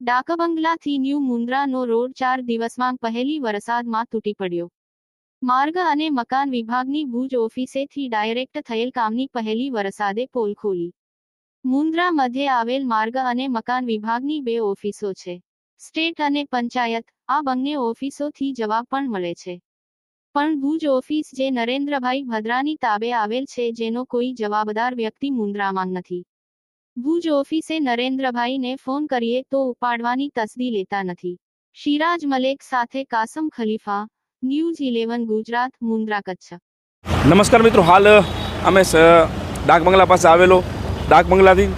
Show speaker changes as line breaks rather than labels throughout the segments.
ડાકબંગલાથી new મુન્દ્રાનો road ચાર દિવસમાં પહેલી વરસાદમાં તૂટી પડ્યો. માર્ગ અને મકાન વિભાગની ભુજ ઓફિસેથી ડાયરેક્ટ થયેલ કામની પહેલી વરસાદે પોલ ખોલી. મુન્દ્રા મધ્યે આવેલ માર્ગ અને મકાન વિભાગની બે ઓફિસો છે. સ્ટેટ અને પંચાયત, આ બંને ઓફિસોથી જવાબ પણ મળે છે. પણ ભુજ ઓફિસ જે નરેન્દ્રભાઈ ભદ્રાની તાબે આવેલ છે, જેનો કોઈ જવાબદાર વ્યક્તિ મુન્દ્રામાં નથી. ભુજ ઓફિસે નરેન્દ્રભાઈને ફોન કરીએ તો ઉપાડવાની તસદી લેતા નથી. શિરાજ મલેક સાથે કાસમ ખલીફા, ન્યૂઝ ઇલેવન ગુજરાત મુન્દ્રા કચ્છ.
નમસ્કાર મિત્રો, હાલ અમે ડાક બંગલા પાસે આવેલો. ડાક બંગલાથી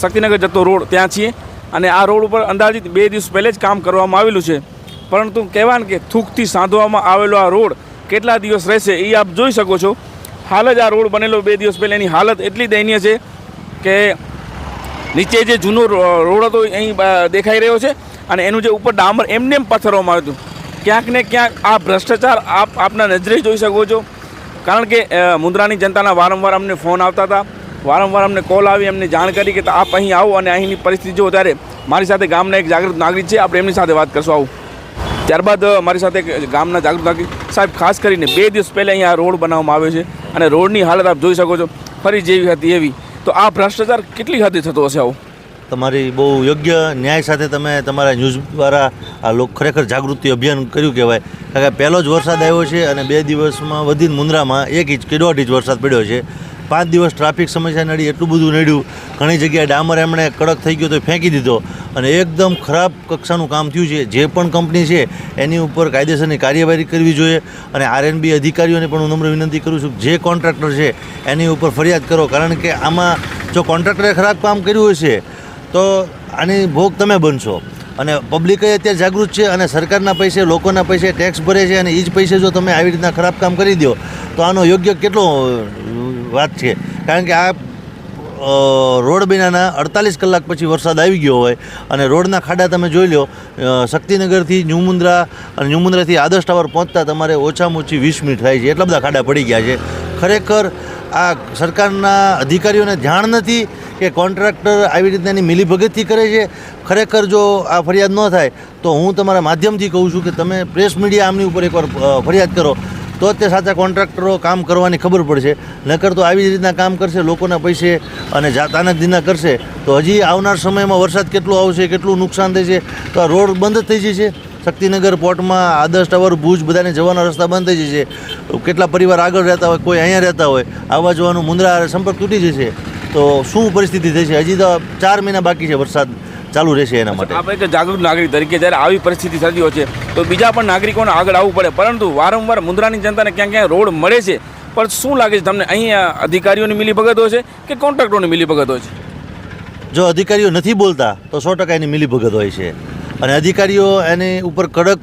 શક્તિનગર જતો રોડ ત્યાં છીએ. અને આ રોડ ઉપર અંદાજિત બે દિવસ પહેલે જ કામ કરવામાં આવેલું છે. પરંતુ કહેવાય કે થૂકથી સાંધવામાં આવેલો આ રોડ કેટલા દિવસ રહેશે એ આપ જોઈ શકો છો. હાલ જ આ રોડ બનેલો બે દિવસ પહેલાં એની હાલત એટલી દયનીય છે કે નીચે જે જૂનો રોડ હતો અહીં દેખાઈ રહ્યો છે અને એનું જે ઉપર ડામર એમને એમ પથરવામાં આવ્યું હતું. ક્યાંક ને ક્યાંક આ ભ્રષ્ટાચાર આપ આપના નજરે જોઈ શકો છો. કારણ કે મુન્દ્રાની જનતાના વારંવાર અમને ફોન આવતા હતા. વારંવાર અમને કોલ આવી એમને જાણ કરી કે આપ અહીં આવો અને અહીંની પરિસ્થિતિ જો ત્યારે મારી સાથે ગામના એક જાગૃત નાગરિક છે. આપણે એમની સાથે વાત કરશું. આવું. ત્યારબાદ મારી સાથે ગામના જાગૃત સાહેબ, ખાસ કરીને બે દિવસ પહેલાં અહીંયા રોડ બનાવવામાં આવ્યો છે અને રોડની હાલત આપ જોઈ શકો છો. ફરી જેવી હતી એવી. તો આ ભ્રષ્ટાચાર કેટલી હદે થતો હશે આવો?
તમારી બહુ યોગ્ય ન્યાય સાથે તમે તમારા ન્યૂઝ દ્વારા આ લોક ખરેખર જાગૃતિ અભિયાન કર્યું કહેવાય. કારણ કે પહેલો જ વરસાદ આવ્યો છે અને બે દિવસમાં વધીને મુન્દ્રામાં એક ઇંચ કે દોઢ ઇંચ વરસાદ પડ્યો છે. પાંચ દિવસ ટ્રાફિક સમસ્યા નડી, એટલું બધું નડ્યું. ઘણી જગ્યાએ ડામર એમણે કડક થઈ ગયો તો ફેંકી દીધો. અને એકદમ ખરાબ કક્ષાનું કામ થયું છે. જે પણ કંપની છે, એની ઉપર કાયદેસરની કાર્યવાહી કરવી જોઈએ. અને આરએનબી અધિકારીઓને પણ હું નમ્ર વિનંતી કરું છું જે કોન્ટ્રાક્ટર છે, એની ઉપર ફરિયાદ કરો. કારણ કે આમાં જો કોન્ટ્રાક્ટરે ખરાબ કામ કર્યું હશે તો આની ભોગ તમે બનશો. અને પબ્લિકે અત્યારે જાગૃત છે અને સરકારના પૈસે, લોકોના પૈસે ટેક્સ ભરે છે અને એ જ પૈસે જો તમે આવી રીતના ખરાબ કામ કરી દો તો આનો યોગ્ય કેટલો વાત છે? કારણ કે આ રોડ બન્યાના અડતાલીસ કલાક પછી વરસાદ આવી ગયો હોય અને રોડના ખાડા તમે જોઈ લો શક્તિનગરથી ન્યુમુન્દ્રા અને ન્યુમુન્દ્રાથી આદર્શ ટાવર પહોંચતા તમારે ઓછામાં ઓછી વીસ મિનિટ થાય છે. એટલા બધા ખાડા પડી ગયા છે. ખરેખર આ સરકારના અધિકારીઓને જાણ નથી કે કોન્ટ્રાક્ટર આવી રીતનાની મિલીભગતથી કરે છે? ખરેખર જો આ ફરિયાદ ન થાય, તો હું તમારા માધ્યમથી કહું છું કે તમે પ્રેસ મીડિયા આમની ઉપર એકવાર ફરિયાદ કરો. તો તે સાચા કોન્ટ્રાક્ટરો કામ કરવાની ખબર પડશે. નકર તો આવી રીતના કામ કરશે, લોકોના પૈસે અને જાતાના દિના કરશે. તો હજી આવનાર સમયમાં વરસાદ કેટલો આવશે, કેટલું નુકસાન થશે? તો આ રોડ બંધ થઈ જશે. શક્તિનગર પોર્ટમાં આદર્શ ટાવર, ભુજ બધાને જવાના રસ્તા બંધ થઈ જશે. કેટલા પરિવાર આગળ રહેતા હોય, કોઈ અહીંયા રહેતા હોય, આવવા જવાનું મુંદ્રા સંપર્ક તૂટી જશે. તો શું પરિસ્થિતિ થશે? હજી તો ચાર મહિના બાકી છે વરસાદ. ચાલુ રહેશે એના માટે.
આપણે એક જાગૃત નાગરિક તરીકે જ્યારે આવી પરિસ્થિતિ થતી હોય છે તો બીજા પણ નાગરિકોને આગળ આવવું પડે. પરંતુ વારંવાર મુન્દ્રાની જનતાને ક્યાંક ક્યાં રોડ મળે છે પણ શું લાગે છે તમને? અહીંયા અધિકારીઓની મિલીભગત હોય છે કે કોન્ટ્રાક્ટરોની મિલીભગત હોય છે?
જો અધિકારીઓ નથી બોલતા તો સો ટકા એની મિલીભગત હોય છે. અને અધિકારીઓ એની ઉપર કડક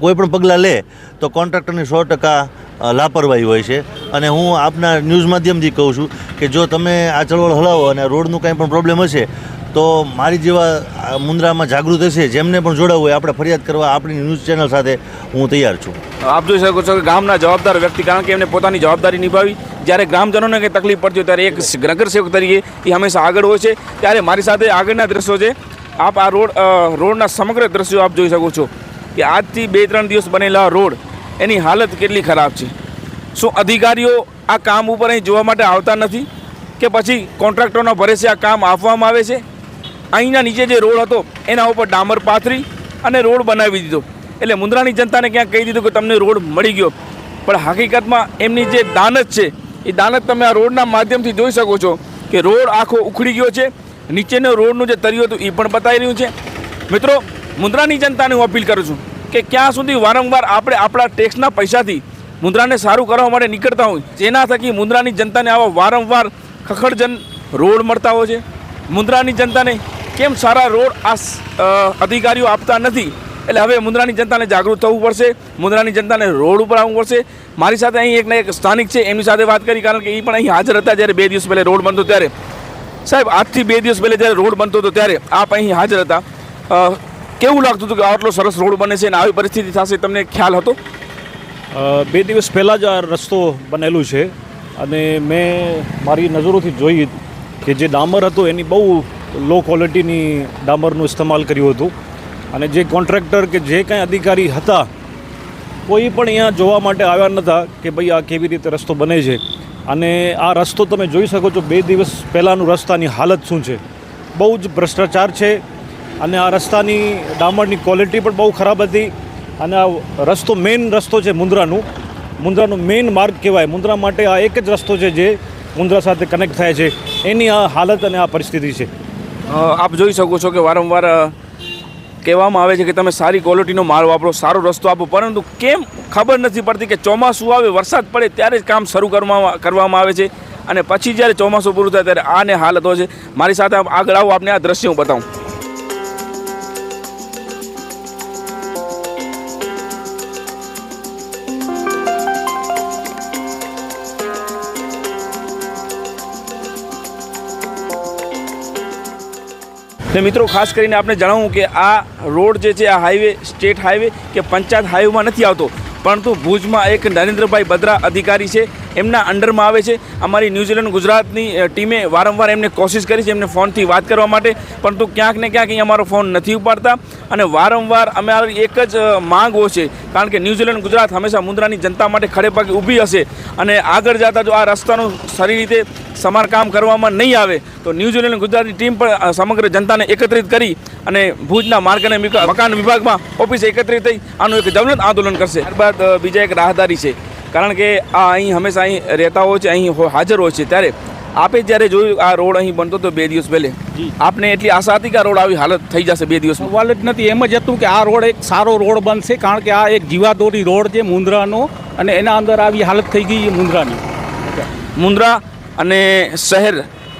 કોઈ પણ પગલાં લે તો કોન્ટ્રાક્ટરની સો ટકા લાપરવાહી હોય છે. અને હું આપના ન્યૂઝ માધ્યમથી કહું છું કે જો તમે આ ચળવળ હલાવો અને રોડનું કાંઈ પણ પ્રોબ્લેમ હશે તો મારી જેવા મુન્દ્રામાં જાગૃત હશે, જેમને પણ જોડાવવું હોય, આપણે ફરિયાદ કરવા આપણી ન્યૂઝ ચેનલ સાથે હું તૈયાર છું.
આપ જોઈ શકો છો કે ગામના જવાબદાર વ્યક્તિ, કારણ કે એમને પોતાની જવાબદારી નિભાવી. જ્યારે ગ્રામજનોને કંઈ તકલીફ પડતી હોય, ત્યારે એક નગરસેવક તરીકે એ હંમેશા આગળ હોય છે. ત્યારે મારી સાથે આગળના દ્રશ્યો છે. આપ આ રોડ રોડના સમગ્ર દ્રશ્યો આપ જોઈ શકો છો કે આજથી બે ત્રણ દિવસ બનેલા રોડ, એની હાલત કેટલી ખરાબ છે. શું અધિકારીઓ આ કામ ઉપર અહીં જોવા માટે આવતા નથી? કે પછી કોન્ટ્રાક્ટરોના ભરેસે આ કામ આપવામાં આવે છે? અહીંના નીચે જે રોડ હતો, એના ઉપર ડામર પાથરી અને રોડ બનાવી દીધો. એટલે મુન્દ્રાની જનતાને ક્યાંક કહી દીધું કે તમને રોડ મળી ગયો. પણ હકીકતમાં એમની જે દાનત છે, એ દાનત તમે આ રોડના માધ્યમથી જોઈ શકો છો કે રોડ આખો ઉખડી ગયો છે. નીચેનો રોડનું જે તર્યું હતું એ પણ બતાવી રહ્યું છે. મિત્રો, મુન્દ્રાની જનતાને હું અપીલ કરું છું કે ક્યાં સુધી વારંવાર આપણે આપણા ટેક્સના પૈસાથી મુન્દ્રાને સારું કરવા માટે નીકળતા હોય, જેના થકી મુન્દ્રાની જનતાને આવા વારંવાર ખખડજન રોડ મળતા હોય છે. મુન્દ્રાની જનતાને કેમ સારા રોડ આ અધિકારીઓ આપતા નથી? એટલે હવે મુન્દ્રાની જનતાને જાગૃત થવું પડશે. મુન્દ્રાની જનતાને રોડ ઉપર આવવું પડશે. મારી સાથે અહીં એક ને એક સ્થાનિક છે, એમની સાથે વાત કરી, કારણ કે એ પણ અહીં હાજર હતા જ્યારે બે દિવસ પહેલાં રોડ બનતો ત્યારે. સાહેબ, આજથી બે દિવસ પહેલાં જ્યારે રોડ બનતો હતો ત્યારે આપ અહીં હાજર હતા. કેવું લાગતું હતું કે આટલો સરસ રોડ બને છે અને આવી પરિસ્થિતિ થશે? તમને ખ્યાલ હતો?
બે દિવસ પહેલાં જ આ રસ્તો બનેલું છે. અને મેં મારી નજરોથી જોઈ કે જે ડામર હતો એની બહુ લો ક્વોલિટીની ડામરનું ઇસ્તેમાલ કર્યું હતું. અને જે કોન્ટ્રાક્ટર કે જે કાંઈ અધિકારી હતા, કોઈ પણ અહીંયા જોવા માટે આવ્યા નહોતા કે ભાઈ આ કેવી રીતે રસ્તો બને છે. અને આ રસ્તો તમે જોઈ શકો છો, બે દિવસ પહેલાંનું રસ્તાની હાલત શું છે. બહુ જ ભ્રષ્ટાચાર છે અને આ રસ્તાની ડામરની ક્વોલિટી પણ બહુ ખરાબ હતી. અને આ રસ્તો મેઇન રસ્તો છે મુન્દ્રાનું મુન્દ્રાનો મેઇન માર્ગ કહેવાય. મુન્દ્રા માટે આ એક જ રસ્તો છે જે મુન્દ્રા સાથે કનેક્ટ થાય છે. એની આ હાલત અને આ પરિસ્થિતિ છે.
આપ જોઈ શકો છો કે વારંવાર કહેવામાં આવે છે કે તમે સારી ક્વોલિટીનો માલ વાપરો, સારો રસ્તો આપો, પરંતુ કેમ ખબર નથી પડતી કે ચોમાસું આવે, વરસાદ પડે ત્યારે જ કામ શરૂ કરવામાં કરવામાં આવે છે. અને પછી જ્યારે ચોમાસું પૂરું થાય ત્યારે આને હાલતો છે. મારી સાથે આગળ આવો, આપને આ દ્રશ્ય હું બતાવું. ને મિત્રો, ખાસ કરીને આપણે જણાવું કે આ રોડ જે છે, આ હાઈવે સ્ટેટ હાઈવે કે પંચાયત હાઈવેમાં નથી આવતો. પરંતુ ભુજમાં એક નરેન્દ્રભાઈ બદ્રા અધિકારી છે, એમના અંડરમાં આવે છે. અમારી ન્યૂઝીલેન્ડ ગુજરાતની ટીમે વારંવાર એમને કોશિશ કરી છે, એમને ફોનથી વાત કરવા માટે. પરંતુ ક્યાંક ને ક્યાંક અહીં અમારો ફોન નથી ઉપાડતા. અને વારંવાર અમારી એક જ માંગો છે, કારણ કે ન્યૂઝીલેન્ડ ગુજરાત હંમેશા મુન્દ્રાની જનતા માટે ખડે ઊભી હશે. અને આગળ જતા જો આ રસ્તાનું સારી રીતે સમારકામ કરવામાં નહીં આવે તો ન્યૂઝીલેન્ડ ગુજરાતની ટીમ પણ સમગ્ર જનતાને એકત્રિત કરી અને ભુજના માર્ગ અને મકાન વિભાગમાં ઓફિસે એકત્રિત થઈ આનું એક જવલંત આંદોલન કરશે. ત્યારબાદ બીજા એક રાહદારી છે. કારણ કે આ અહીં હંમેશા અહીં રહેતા હોય છે અહીં હાજર હોય છે. ત્યારે આપે જ્યારે જોયું આ રોડ અહીં બનતો હતો બે દિવસ પહેલે આપને એટલી આશા હતી કે આ રોડ આવી હાલત થઈ જશે બે દિવસમાં?
સવાલ જ નથી એમ જ હતું કે આ રોડ એક સારો રોડ બનશે કારણ કે આ એક જીવાદોરી રોડ છે મુંદ્રાનો અને એના અંદર આવી હાલત થઈ ગઈ મુન્દ્રાની
મુન્દ્રા અને શહેર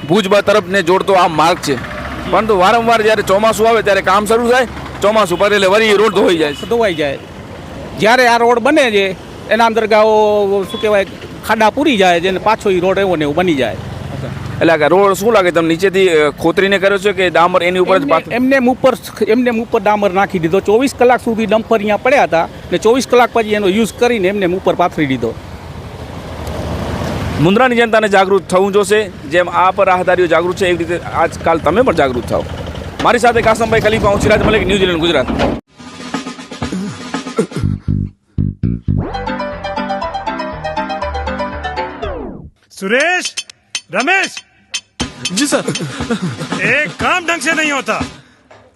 ભુજબા તરફને જોડતો આ માર્ગ છે. પરંતુ વારંવાર જ્યારે ચોમાસું આવે ત્યારે કામ શરૂ થાય ચોમાસું પર એટલે વરી રોડ ધોવાઈ જાય
ધોવાઈ જાય. જ્યારે આ રોડ બને છે એના અંદર ગાઓ શું કહેવાય ખાડા પૂરી જાય છે અને પાછો એ રોડ એવો ને એવું બની જાય.
એટલે આ રોડ શું લાગે તમે નીચેથી ખોતરીને કર્યો છે કે ડામર એની ઉપર જ
એમને ઉપર એમને ઉપર ડામર નાખી દીધો. ચોવીસ કલાક સુધી ડમ્પર અહીંયા પડ્યા હતા ને ચોવીસ કલાક પછી એનો યુઝ કરીને એમને ઉપર પાથરી દીધો.
મુન્દ્રાની જનતાને જાગૃત થવું જોશે જેમ આ પર રાહદારીઓ જાગૃત છે એવી રીતે આજકાલ તમે પણ જાગૃત થાઓ મારી સાથે કાસમભાઈ ખલીફા હું સિરાજ મલિક ન્યૂઝીલેન્ડ ગુજરાત
सुरेश रमेश
जी सर
एक काम ढंग से नहीं होता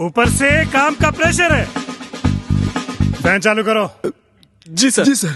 ऊपर से काम का प्रेशर है फैन चालू करो
जी सर जी sir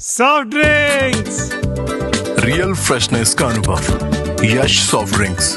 soft drinks
real freshness का अनुभव यश सॉफ्ट ड्रिंक्स